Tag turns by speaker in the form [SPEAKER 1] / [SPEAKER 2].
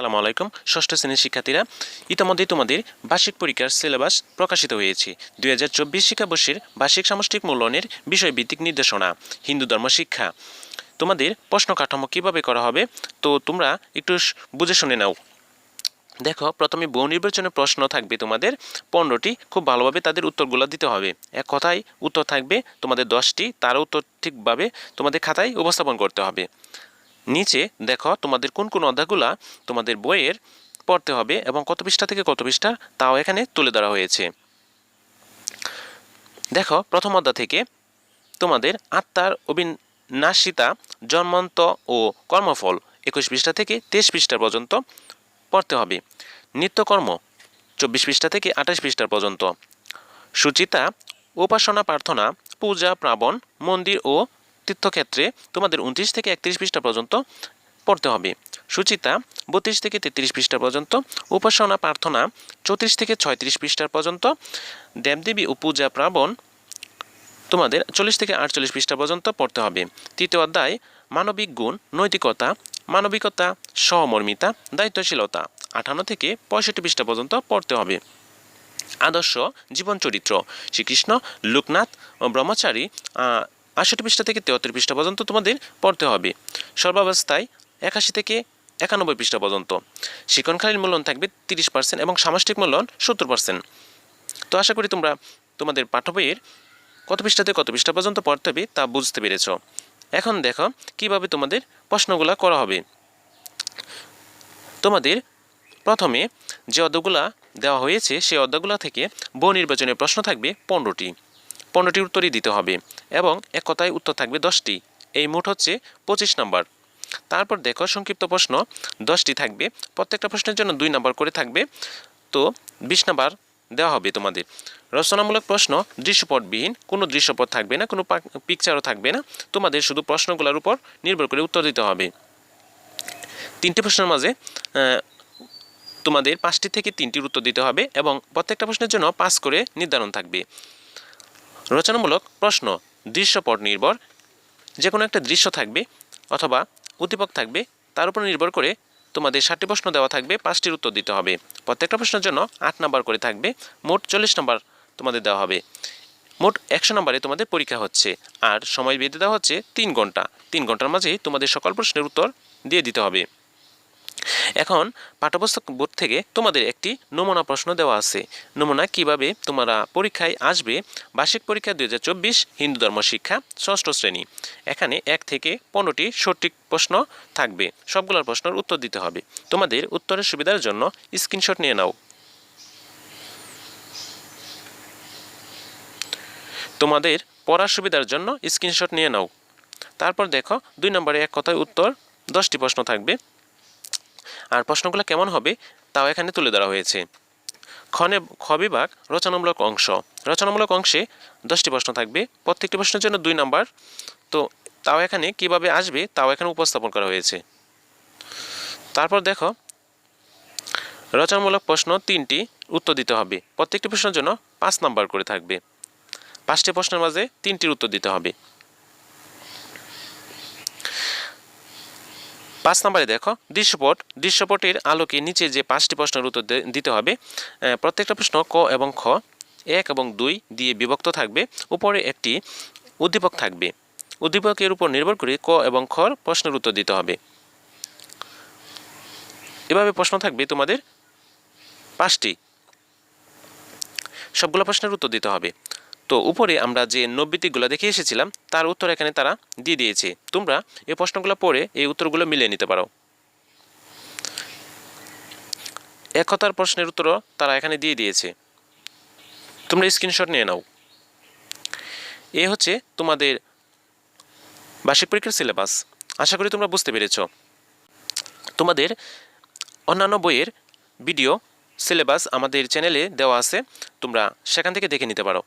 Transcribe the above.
[SPEAKER 1] আসসালামু আলাইকুম। ষষ্ঠ শ্রেণির শিক্ষার্থীরা, ইতিমধ্যেই তোমাদের বার্ষিক পরীক্ষার সিলেবাস প্রকাশিত হয়েছে। দুই হাজার চব্বিশ শিক্ষাবর্ষের বার্ষিক সামষ্টিক মূল্যায়নের বিষয়ভিত্তিক নির্দেশনা, হিন্দু ধর্ম শিক্ষা। তোমাদের প্রশ্ন কাঠামো কীভাবে করা হবে, তো তোমরা একটু বুঝে শুনে নাও। দেখো, প্রথমে বহু নির্বাচনের প্রশ্ন থাকবে তোমাদের। পনেরোটি খুব ভালোভাবে তাদের উত্তরগুলো দিতে হবে। এক কথায় উত্তর থাকবে তোমাদের দশটি, তার উত্তর ঠিকভাবে তোমাদের খাতায় উপস্থাপন করতে হবে। নিচে দেখো তোমাদের কোন কোন অধ্যায়গুলা তোমাদের বইয়ের পড়তে হবে এবং কত পৃষ্ঠা থেকে কত পৃষ্ঠা, তাও এখানে তুলে ধরা হয়েছে। দেখো প্রথম অধ্যায় থেকে তোমাদের আত্মার অবিনাশিতা, জন্মন্ত ও কর্মফল একুশ পৃষ্ঠা থেকে তেইশ পৃষ্ঠা পর্যন্ত পড়তে হবে। নিত্যকর্ম চব্বিশ পৃষ্ঠা থেকে আঠাশ পৃষ্ঠা পর্যন্ত। সুচিতা, উপাসনা, প্রার্থনা, পূজা, প্রাবণ, মন্দির ও তীর্থক্ষেত্রে তোমাদের উনত্রিশ থেকে একত্রিশ পৃষ্ঠা পর্যন্ত পড়তে হবে। সুচিতা, বত্রিশ থেকে তেত্রিশ পৃষ্ঠা পর্যন্ত। উপাসনা, প্রার্থনা, চৌত্রিশ থেকে ছয়ত্রিশ পৃষ্ঠা পর্যন্ত। দেবদেবী ও পূজা প্রাবণ তোমাদের চল্লিশ থেকে আটচল্লিশ পৃষ্ঠা পর্যন্ত পড়তে হবে। তৃতীয় অধ্যায়, মানবিক গুণ, নৈতিকতা, মানবিকতা, সহমর্মিতা, দায়িত্বশীলতা, আঠান্ন থেকে পঁয়ষট্টি পৃষ্ঠা পর্যন্ত পড়তে হবে। আদর্শ জীবন চরিত্র, শ্রীকৃষ্ণ, লোকনাথ ও ব্রহ্মচারী আষট্টি পৃষ্ঠা থেকে তেহত্তর পৃষ্ঠা পর্যন্ত তোমাদের পড়তে হবে। সর্বাবস্থায় একাশি থেকে একানব্বই পৃষ্ঠা পর্যন্ত। শিক্ষণকালীন মূল্যায়ন থাকবে তিরিশ পার্সেন্ট এবং সামষ্টিক মূল্যায়ন সত্তর পার্সেন্ট তো আশা করি তোমরা তোমাদের পাঠ্য বইয়ের কত পৃষ্ঠা থেকে কত পৃষ্ঠা পর্যন্ত পড়তে হবে তা বুঝতে পেরেছ। এখন দেখো কীভাবে তোমাদের প্রশ্নগুলো করা হবে। তোমাদের প্রথমে যে অধ্যায়গুলা দেওয়া হয়েছে, সেই অধ্যায়গুলো থেকে বহু নির্বাচনের প্রশ্ন থাকবে পনেরোটি। পনেরোটির উত্তরই দিতে হবে। এবং এক কথায় উত্তর থাকবে দশটি। এই মোট হচ্ছে পঁচিশ নাম্বার। তারপর দেখো সংক্ষিপ্ত প্রশ্ন, দশটি থাকবে। প্রত্যেকটা প্রশ্নের জন্য দুই নাম্বার করে থাকবে। তো বিশ নাম্বার দেওয়া হবে তোমাদের। রচনামূলক প্রশ্ন, দৃশ্যপটবিহীন, কোনো দৃশ্যপট থাকবে না, কোনো পিকচারও থাকবে না। তোমাদের শুধু প্রশ্নগুলোর উপর নির্ভর করে উত্তর দিতে হবে। তিনটি প্রশ্নের মাঝে তোমাদের পাঁচটি থেকে তিনটির উত্তর দিতে হবে এবং প্রত্যেকটা প্রশ্নের জন্য পাস করে নির্ধারণ থাকবে। রচনামূলক প্রশ্ন দৃশ্যপট নির্ভর। যে কোনো একটা দৃশ্য থাকবে অথবা উদ্দীপক থাকবে, তার উপর নির্ভর করে তোমাদের ষাটটি প্রশ্ন দেওয়া থাকবে, পাঁচটির উত্তর দিতে হবে। প্রত্যেকটা প্রশ্নের জন্য আট নাম্বার করে থাকবে, মোট চল্লিশ নাম্বার তোমাদের দেওয়া হবে। মোট একশো নম্বরে তোমাদের পরীক্ষা হচ্ছে, আর সময় বেঁধে দেওয়া হচ্ছে তিন ঘণ্টা। তিন ঘণ্টার মাঝেই তোমাদের সকল প্রশ্নের উত্তর দিয়ে দিতে হবে। এখন পাঠ্যপুস্তক বোর্ড থেকে তোমাদের একটি নমুনা প্রশ্ন দেওয়া আছে। নমুনা কীভাবে তোমরা পরীক্ষায় আসবে? বার্ষিক পরীক্ষা দুই হাজার চব্বিশ হিন্দু ধর্ম শিক্ষা ষষ্ঠ শ্রেণি। এখানে এক থেকে পনেরোটি সঠিক প্রশ্ন থাকবে। সবগুলোর প্রশ্নের উত্তর দিতে হবে। তোমাদের উত্তরের সুবিধার জন্য স্ক্রিনশট নিয়ে নাও। তোমাদের পড়ার সুবিধার জন্য স্ক্রিনশট নিয়ে নাও। তারপর দেখো দুই নম্বরে এক কথায় উত্তর, দশটি প্রশ্ন থাকবে। আর প্রশ্নগুলো কেমন হবে, তাও এখানে তুলে ধরা হয়েছে। খনে খ বিভাগ রচনামূলক অংশ। রচনামূলক অংশে দশটি প্রশ্ন থাকবে। প্রত্যেকটি প্রশ্নের জন্য দুই নাম্বার। তো তাও এখানে কীভাবে আসবে, তাও এখানে উপস্থাপন করা হয়েছে। তারপর দেখো, রচনামূলক প্রশ্ন তিনটি উত্তর দিতে হবে। প্রত্যেকটি প্রশ্নের জন্য পাঁচ নাম্বার করে থাকবে। পাঁচটি প্রশ্নের মাঝে তিনটির উত্তর দিতে হবে। পাঁচ নম্বরে দেখো, দৃশ্যপট। দৃশ্যপটের আলোকে নিচে যে পাঁচটি প্রশ্নের উত্তর দিতে হবে প্রত্যেকটা প্রশ্ন ক এবং খ, এক এবং দুই দিয়ে বিভক্ত থাকবে। উপরে একটি উদ্দীপক থাকবে। উদ্দীপকের উপর নির্ভর করে ক এবং খর প্রশ্নের উত্তর দিতে হবে। এভাবে প্রশ্ন থাকবে তোমাদের পাঁচটি। সবগুলো প্রশ্নের উত্তর দিতে হবে। তো উপরে আমরা যে নব্বইটিগুলো দেখে এসেছিলাম, তার উত্তর এখানে তারা দিয়ে দিয়েছে। তোমরা এই প্রশ্নগুলো পড়ে এই উত্তরগুলো মিলিয়ে নিতে পারো। একতার প্রশ্নের উত্তরও তারা এখানে দিয়ে দিয়েছে। তোমরা স্ক্রিনশট নিয়ে নাও। এ হচ্ছে তোমাদের বার্ষিক পরীক্ষার সিলেবাস। আশা করি তোমরা বুঝতে পেরেছ। তোমাদের অন্যান্য বইয়ের ভিডিও, সিলেবাস আমাদের চ্যানেলে দেওয়া আছে। তোমরা সেখান থেকে দেখে নিতে পারো।